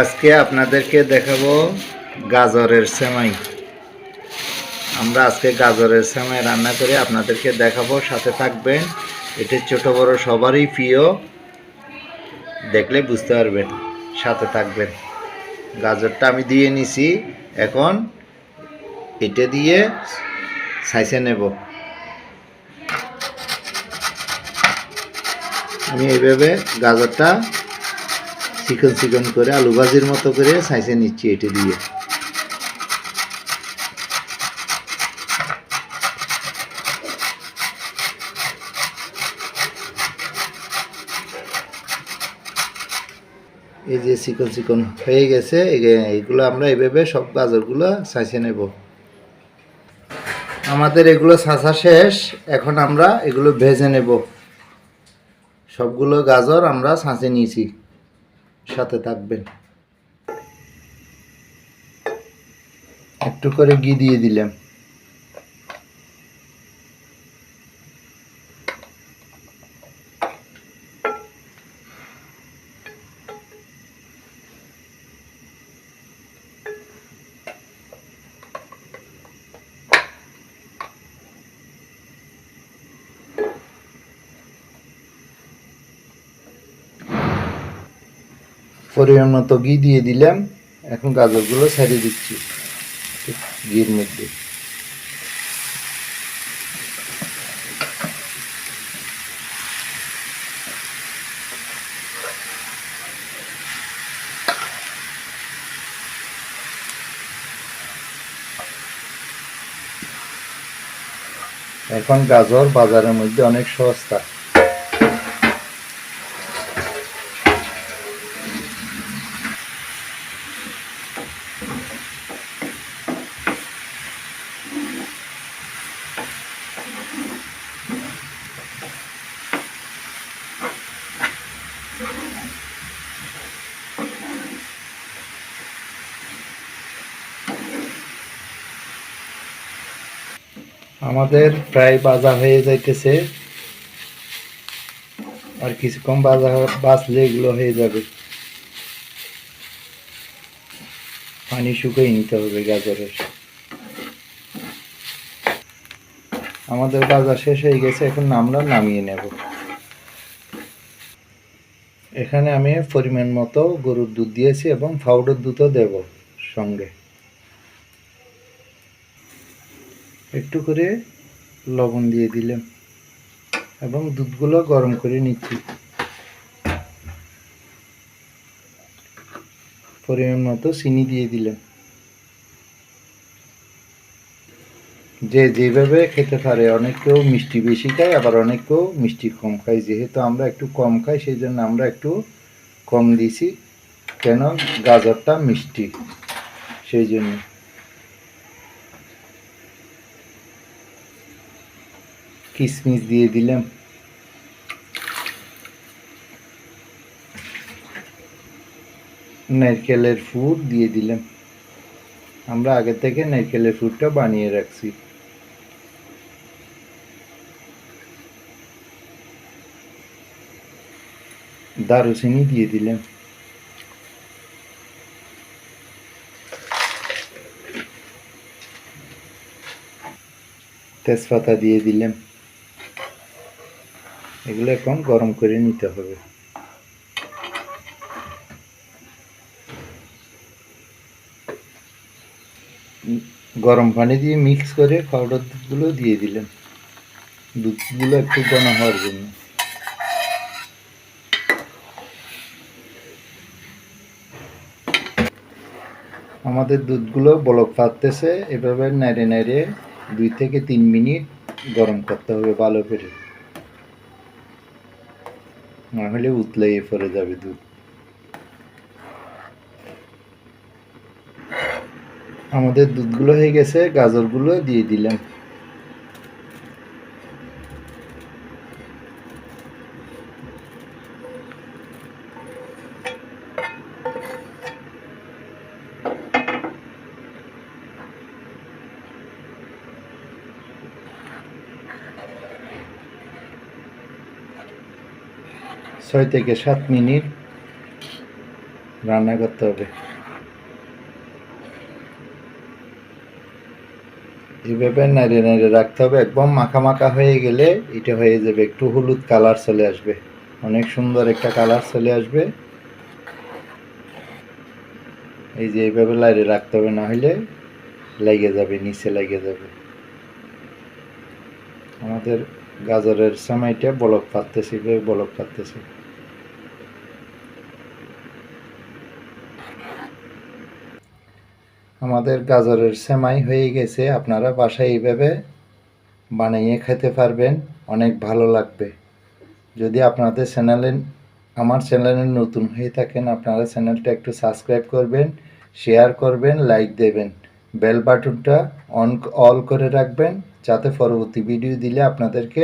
আজকে আপনাদেরকে দেখাবো গাজরের সেমাই। আমরা আজকে গাজরের সেমাই রান্না করে আপনাদেরকে দেখাবো, সাথে থাকবেন। এটি ছোট বড় সবারই প্রিয়। দেখলে বুঝতে পারবেন, সাথে থাকবেন। গাজরটা আমি দিয়ে নিছি, এখন এটা দিয়ে সাইসে নেব। আমি এইভাবে গাজরটা চিকন চিকন করে আলু ভাজির মতো করে সাইসে নিচ্ছি এটি দিয়ে। এই যে চিকন চিকন হয়ে গেছে এইগুলো আমরা এইভাবে সব গাজরগুলো সাইসে নেব। আমাদের এগুলো সাঁচা শেষ, এখন আমরা এগুলো ভেজে নেব। সবগুলো গাজর আমরা ছাঁচে নিয়েছি। সাথে থাকবেন। একটু করে ঘি দিয়ে দিলাম। পরিমাণ মতো ঘি দিয়ে দিলাম। এখন গাজরগুলো ছাড়িয়ে দিচ্ছি ঘির মধ্যে। এখন গাজর বাজারের মধ্যে অনেক সস্তা। আমাদের প্রায় বাজা হয়ে যাইতেছে। আর কিছুক্ষণ বাজা বাঁচলে এগুলো হয়ে যাবে। পানি শুকিয়ে নিতে হবে গাজরের। আমাদের বাজার শেষ হয়ে গেছে, এখন আমরা নামিয়ে নেব। এখানে আমি পরিমাণ মতো গরুর দুধ দিয়েছি এবং পাউডার দুধও দেব সঙ্গে। একটু করে লবণ দিয়ে দিলাম এবং দুধগুলো গরম করে নিচ্ছি। পরিমাণ মতো চিনি দিয়ে দিলাম। যে যেভাবে খেতে পারে, অনেক কেউ মিষ্টি বেশি খায়, আবার অনেক কেউ মিষ্টি কম খায়। যেহেতু আমরা একটু কম খাই সেই জন্য আমরা একটু কম দিয়েছি। কেন? গাজরটা মিষ্টি, সেই জন্য। কিশমিশ দিয়ে দিলাম। নারকেলের ফুড দিয়ে দিলাম। আমরা আগে থেকে নারকেলের ফুডটা বানিয়ে রাখছি। দারুচিনি দিয়ে দিলাম। তেজপাতা দিয়ে দিলাম। এগুলো এখন গরম করে নিতে হবে। গরম পানি দিয়ে মিক্স করে পাউডার দুধগুলো দিয়ে দিলেন। দুধগুলো একটু ঘন হওয়ার জন্য। আমাদের দুধগুলো বলক পাততেছে এভাবে নেড়ে নেড়ে দুই থেকে তিন মিনিট গরম করতে হবে ভালো করে। না হলে উতলাইয়ে পরে যাবে দুধ আমাদের দুধগুলো হয়ে গেছে গাজরগুলো দিয়ে দিলাম। ছয় থেকে সাত মিনিট রান্না করতে হবে। এভাবে নাড়িয়ে নাড়িয়ে রাখতে হবে। একদম মাখা মাখা হয়ে গেলে এটা হয়ে যাবে, একটু হলুদ কালার চলে আসবে। অনেক সুন্দর একটা কালার চলে আসবে। এই যে এইভাবে লাইরে রাখতে হবে না হলে লেগে যাবে, নিচে লেগে যাবে। আমাদের গাজরের সময়টা বলক পাততেছি বলক পাততেছি আমাদের গাজরের সেমাই হয়ে গেছে, আপনারা বাসায় এইভাবে বানিয়ে খেতে পারবেন, অনেক ভালো লাগবে। যদি আপনাদের চ্যানেলে, আমার চ্যানেলে নতুন হয়ে থাকেন, আপনারা চ্যানেলটা একটু সাবস্ক্রাইব করবেন, শেয়ার করবেন, লাইক দেবেন। বেল বাটনটা অন, অল করে রাখবেন, যাতে পরবর্তী ভিডিও দিলে আপনাদেরকে